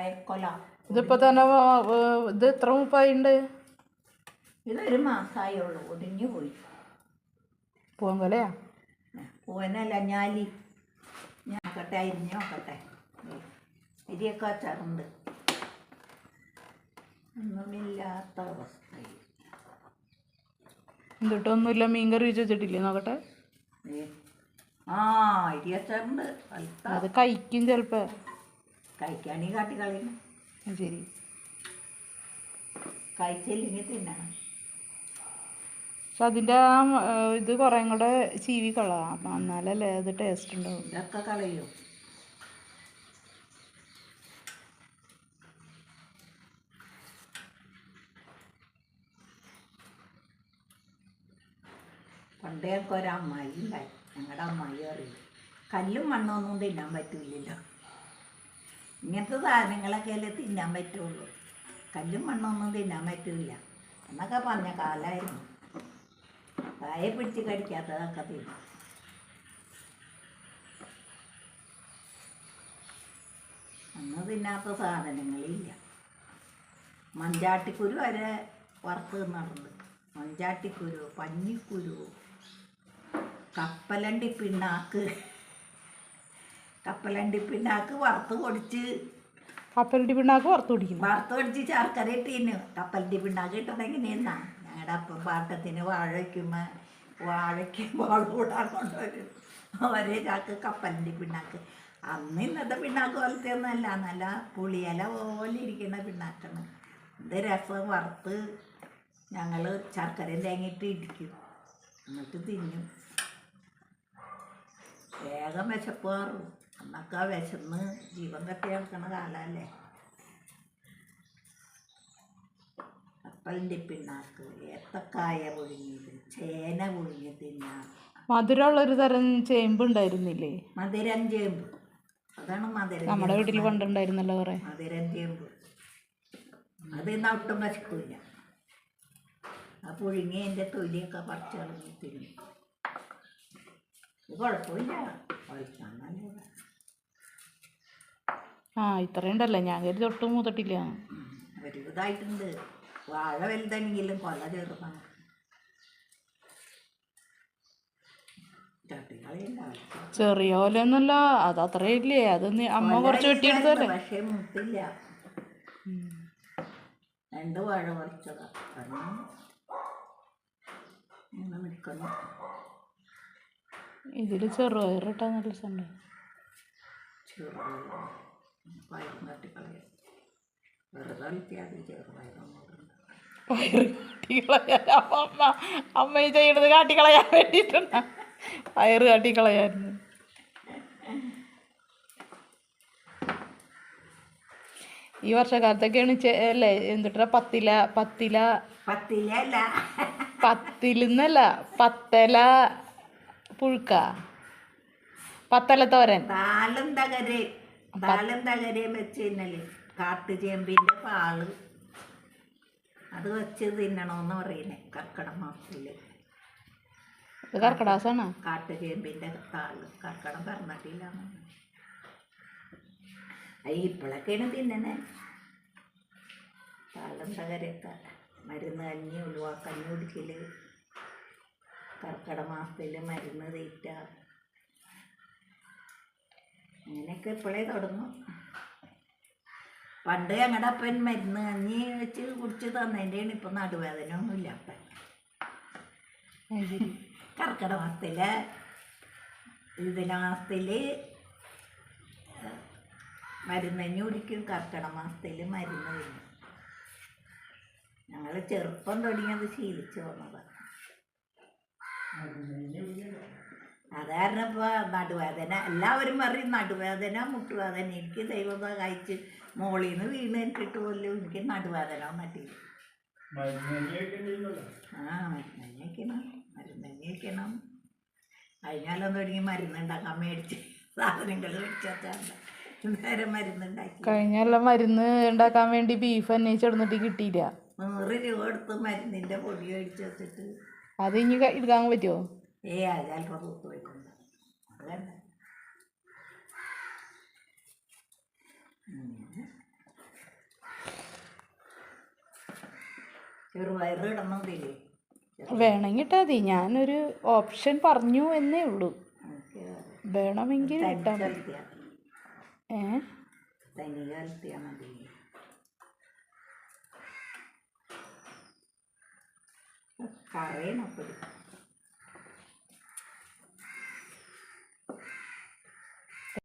കായക്കൊല ഇതിപ്പോ തന്നെ ഇത് എത്ര മുപ്പായിണ്ട്? ഇതൊരു മാസമായുള്ളൂ ഒടിഞ്ഞു പോയി. പൂവങ്കലയാ പൂവനല്ല ഞാലി. ഞാക്കട്ടെ നോക്കട്ടെ ഇരിയൊക്കെ അച്ചാറുണ്ട് ഒന്നുമില്ലാത്ത അവസ്ഥയിൽ. എന്നിട്ടൊന്നുമില്ല മീൻകറി വെച്ച് വെച്ചിട്ടില്ലേ? നോക്കട്ടെ. ആ ഇരി അച്ചാറുണ്ട് അൽത്ത അത് കഴിക്കും ചിലപ്പോ. കഴിക്കാണെങ്കിൽ കാട്ടി കളയണം ശരി. കഴിച്ചില്ലെങ്കിൽ തിന്നണം പക്ഷെ അതിന്റെ ആ ഇത് കുറേ കൂടെ ചീവി കളാം അപ്പം എന്നാലല്ലേ അത് ടേസ്റ്റ് ഉണ്ടാവും ഇതൊക്കെ കളയും? പണ്ടേ ഒക്കെ ഒരു അമ്മായി ഉണ്ടായി. ഞങ്ങളുടെ അമ്മായി അറിയില്ല കല്ലും മണ്ണൊന്നും തിന്നാൻ പറ്റൂലല്ലോ ഇങ്ങനത്തെ സാധനങ്ങളൊക്കെ അല്ലേ തിന്നാൻ പറ്റുള്ളൂ. കല്ലും മണ്ണൊന്നും തിന്നാൻ പറ്റില്ല എന്നൊക്കെ പറഞ്ഞ കാലമായിരുന്നു കായ പിടിച്ച് കടിക്കാത്തതൊക്കെ തിന്നും. അന്ന് തിന്നാത്ത സാധനങ്ങളില്ല. മഞ്ചാട്ടിക്കുരു വരെ വറുത്ത് നടന്ന് മഞ്ചാട്ടിക്കുരു പഞ്ഞിക്കുരു കപ്പലണ്ടി പിണ്ണാക്ക്. കപ്പലണ്ടി പിണ്ണാക്ക് വറുത്ത് പൊടിച്ച്. കപ്പലണ്ടി പിണ്ണാക്ക് വറുത്ത് പൊടിക്കുന്നു. വറുത്ത് പൊടിച്ച് ശർക്കര ഇട്ടീന്. കപ്പലണ്ടി പിണ്ണാക്ക് ഇട്ടതെങ്കിൽ നിന്നാ ഞങ്ങളുടെ അപ്പം പാട്ടത്തിന് വാഴ വയ്ക്കുമ്പ വാഴയ്ക്ക് വാഴ കൂടാൻ കൊണ്ടുവരും. ഒരേ ചാക്ക് കപ്പലണ്ടി പിണ്ണാക്ക്. അന്ന് ഇന്നത്തെ പിണ്ണാക്ക് പോലത്തെ ഒന്നല്ല നല്ല പുളിയില പോലെ ഇരിക്കുന്ന പിണ്ണാക്കാണ്. ഇത് രസം വറുത്ത് ഞങ്ങൾ ശർക്കരയും തേങ്ങിട്ട് ഇടിക്കും. എന്നിട്ട് തിന്നും. വേഗം വിശപ്പ് മാറും. അന്നൊക്കെ വിശന്ന് ജീവൻ കത്തി നടക്കണ കാലമല്ലേ കപ്പലിന്റെ പിണ്ണാക്ക് ഏത്തക്കായ പുഴുങ്ങിയത് ചേന പുഴുങ്ങി തിന്നാം മധുരമുള്ളൊരു തരം ചേമ്പ് ഉണ്ടായിരുന്നില്ലേ മധുരം ചേമ്പ്. അതാണ് മധുരം നമ്മുടെ വീട്ടിൽ പണ്ടുണ്ടായിരുന്നല്ലോ കുറേ. മധുരം ചേമ്പ്. അത് ഇന്ന് ഒട്ടും വിശക്കില്ല. ആ പുഴുങ്ങി എന്റെ തൊലിയൊക്കെ പറിച്ചിറങ്ങി തിന്നു. കുഴപ്പമില്ല. കഴിക്കാൻ നല്ലതാണ്. ആ ഇത്രയും ഉണ്ടല്ലേ. ഞാൻ കരുതി ഒട്ടും മൂത്തിട്ടില്ല. ഒരു ഇതായിട്ടുണ്ട് വാഴ വലുതാണെങ്കിലും കൊല ചെറുതാണ്. ചട്ടികളിയുണ്ടാവില്ല ചെറിയ ഓലൊന്നുമല്ല അത് അത്രയില്ലേ അത് അമ്മ കുറച്ച് വെട്ടിയെടുത്തല്ലേ പക്ഷേ മുട്ടില്ല രണ്ട് വാഴ പറിച്ചതാ. കാരണം ഇങ്ങനെ നിൽക്കുന്നു ഇതിൽ ചെറുപയറിട്ടാ നല്ല സമയം ചെറുപയർ പയറും തട്ടിക്കളയാം വെറുതെ കളിക്കാതെ ചെറുപയറൊന്നും കാട്ടിക്കളയാൻ അമ്മ അമ്മ ചെയ്യണത് കാട്ടിക്കളയാൻ വേണ്ടിയിട്ടാണ്. പയറ് കാട്ടിക്കളയായിരുന്നു. ഈ വർഷക്കാലത്തൊക്കെയാണ് അല്ലേ എന്തിട്ടാ? പത്തില പത്തില. പത്തിലല്ല പത്തിലെന്നല്ല പത്തല പുഴുക്ക. പത്തല തോരൻ. തകരെ താളും തകരയും വെച്ച് തിന്നൽ. കാട്ടുചേമ്പിന്റെ പാൾ. അത് വെച്ച് തിന്നണമെന്ന് പറയുന്നേ കർക്കിടക മാസത്തിൽ. ഇത് കർക്കടാസാണ് കാട്ടുചേമ്പിന്റെ താൾ കർക്കിടം പറഞ്ഞിട്ടില്ല ഇപ്പോഴൊക്കെയാണ് തിന്നണേ. പാലം തകരയൊക്കെ മരുന്ന് കഞ്ഞി ഒഴിവാക്കഞ്ഞി കുടിക്കൽ. കർക്കിടക മാസത്തിൽ മരുന്ന് തീറ്റ. അങ്ങനെയൊക്കെ ഇപ്പോഴേ തുടങ്ങും. പണ്ട് ഞങ്ങളുടെ അപ്പൻ മരുന്ന് കഞ്ഞി വെച്ച് കുടിച്ച് തന്നതിന്റെയാണ് ഇപ്പം നടുവേദന ഒന്നുമില്ല അപ്പൻ. കർക്കിടക മാസത്തിൽ ഇതിന മാസത്തിൽ മരുന്നഞ്ഞി കുടിക്കും കർക്കിടക മാസത്തിൽ മരുന്ന് കഴിഞ്ഞു ഞങ്ങൾ ചെറുപ്പം തുടങ്ങിയത് ശീലിച്ചു വന്നതാണ്. അത് കാരണം ഇപ്പോൾ നടുവേദന എല്ലാവരും പറയും നടുവേദന മുട്ടുവേദന എനിക്ക് ദൈവം കഴിച്ച് മോളിൽ നിന്ന് വീണ് എനിക്കിട്ട് പോലും എനിക്ക് നടുവേദന വന്നിട്ടില്ല ആ മരുന്നെക്കണം മരുന്നെക്കണം അതിനാലൊന്നും വയ്ക്കണം കഴിഞ്ഞാലും തുടങ്ങി മരുന്നുണ്ടാക്കാൻ മേടിച്ച് സാധനങ്ങൾ മേടിച്ചാൽ നേരെ മരുന്നുണ്ടാക്കി. കഴിഞ്ഞെല്ലാം മരുന്ന് ഉണ്ടാക്കാൻ വേണ്ടി ബീഫ് അന്വേഷിച്ചിടന്നിട്ട് കിട്ടിയില്ല. നൂറ് രൂപ കൊടുത്ത് മരുന്നിന്റെ പൊടി മേടിച്ച് വെച്ചിട്ട്. അത് ഇനി എടുക്കാൻ പറ്റുമോ ഏ അയാളുടെ ഒത്തുപോയിട്ടുണ്ട് അതെ. ചെറുപയറ് ഇടണമെന്നില്ലേ വേണമെങ്കിൽ ഇട്ടാൽ മതി ഞാനൊരു ഓപ്ഷൻ പറഞ്ഞു എന്നേ ഉള്ളൂ. വേണമെങ്കിൽ ഇട്ടാൽ മതി.